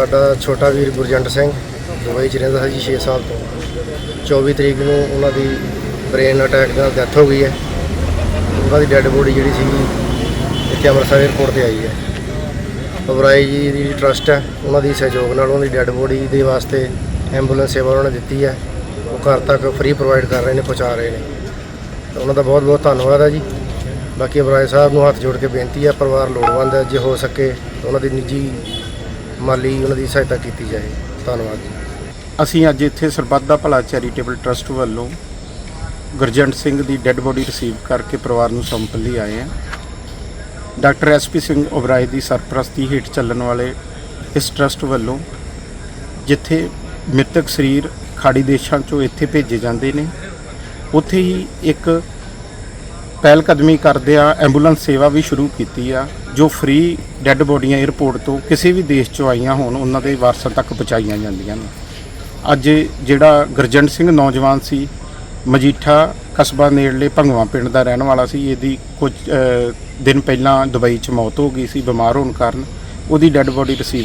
ਸਾਡਾ ਛੋਟਾ ਵੀਰ ਗੁਰਜੰਟ ਸਿੰਘ, ਦੁਬਈ ਚ ਰਹਿੰਦਾ ਸੀ ਜੀ 6 ਸਾਲ ਤੋਂ। 24 ਤਰੀਕ ਨੂੰ ਉਹਨਾਂ ਦੀ ਬ੍ਰੇਨ ਅਟੈਕ ਨਾਲ ਡੈਥ ਹੋ ਗਈ ਹੈ। ਉਹਨਾਂ ਦੀ ਡੈੱਡ ਬੋਡੀ ਜਿਹੜੀ ਸੀ ਇੱਥੇ ਅੰਮ੍ਰਿਤਸਰ ਏਅਰਪੋਰਟ ਤੇ ਆਈ ਹੈ। ਅਬਰਾਈ ਜੀ ਦੀ ਟਰਸਟ ਹੈ, ਉਹਨਾਂ ਦੀ ਸਹਿਯੋਗ ਨਾਲ ਉਹਨਾਂ ਦੀ ਡੈੱਡ ਬੋਡੀ ਦੇ ਵਾਸਤੇ ਐਂਬੂਲੈਂਸ ਸੇਵਾ ਉਹਨਾਂ ਨੇ ਦਿੱਤੀ ਹੈ। ਉਹ ਘਰ ਤੱਕ ਫ੍ਰੀ ਪ੍ਰੋਵਾਈਡ ਕਰ ਰਹੇ ਨੇ, ਪਹੁੰਚਾ ਰਹੇ ਨੇ। ਤਾਂ ਉਹਨਾਂ ਦਾ ਬਹੁਤ ਬਹੁਤ ਧੰਨਵਾਦ ਹੈ ਜੀ। ਬਾਕੀ ਅਬਰਾਏ ਸਾਹਿਬ ਨੂੰ ਹੱਥ ਜੋੜ ਕੇ ਬੇਨਤੀ ਹੈ, ਪਰਿਵਾਰ ਲੋੜਵੰਦ ਹੈ, ਜੇ ਹੋ ਸਕੇ ਤਾਂ ਉਹਨਾਂ ਦੀ ਨਿੱਜੀ ਮਾਲੀ ਉਹਨਾਂ ਦੀ ਸਹਾਇਤਾ ਕੀਤੀ ਜਾਏ। ਧੰਨਵਾਦ ਜੀ। ਅਸੀਂ ਅੱਜ ਇੱਥੇ ਸਰਬੱਤ ਦਾ ਭਲਾ ਚੈਰੀਟੇਬਲ ਟਰਸਟ ਵੱਲੋਂ ਗੁਰਜੰਟ ਸਿੰਘ ਦੀ ਡੈੱਡ ਬੋਡੀ ਰਿਸੀਵ ਕਰਕੇ ਪਰਿਵਾਰ ਨੂੰ ਸੌਂਪਣ ਲਈ ਆਏ ਹਾਂ। ਡਾਕਟਰ ਐਸਪੀ ਸਿੰਘ ਓਬਰਾਏ ਦੀ ਸਰਪ੍ਰਸਤੀ ਹੇਠ ਚੱਲਣ ਵਾਲੇ ਇਸ ਟਰਸਟ ਵੱਲੋਂ ਜਿੱਥੇ ਮ੍ਰਿਤਕ ਸਰੀਰ ਖਾੜੀ ਦੇਸ਼ਾਂ ਚੋਂ ਇੱਥੇ ਭੇਜੇ ਜਾਂਦੇ ਨੇ, ਉੱਥੇ ਹੀ ਇੱਕ ਪਹਿਲ ਕਦਮੀ ਕਰਦਿਆਂ ਐਂਬੂਲੈਂਸ ਸੇਵਾ ਵੀ ਸ਼ੁਰੂ ਕੀਤੀ ਆ, ਜੋ ਫ੍ਰੀ ਡੈੱਡ ਬੋਡੀਆਂ 에ਅਰਪੋਰਟ ਤੋਂ ਕਿਸੇ ਵੀ ਦੇਸ਼ ਚੋਂ ਆਈਆਂ ਹੋਣ, ਉਹਨਾਂ ਦੇ ਵਾਰਸਾਂ ਤੱਕ ਪਹੁੰਚਾਈਆਂ ਜਾਂਦੀਆਂ ਨੇ। ਅੱਜ ਜਿਹੜਾ ਗੁਰਜੰਟ ਸਿੰਘ ਨੌਜਵਾਨ ਸੀ, ਮਜੀਠਾ ਕਸਬਾ ਨੇੜਲੇ ਭੰਗਵਾ ਪਿੰਡ ਦਾ ਰਹਿਣ ਵਾਲਾ ਸੀ, ਇਹਦੀ ਕੁਝ ਦਿਨ ਪਹਿਲਾਂ ਦੁਬਈ 'ਚ ਮੌਤ ਹੋ ਗਈ ਸੀ, ਬਿਮਾਰ ਹੋਣ ਕਾਰਨ ਉਹਦੀ ਡੈੱਡ ਬੋਡੀ ਰਿਸੀਵ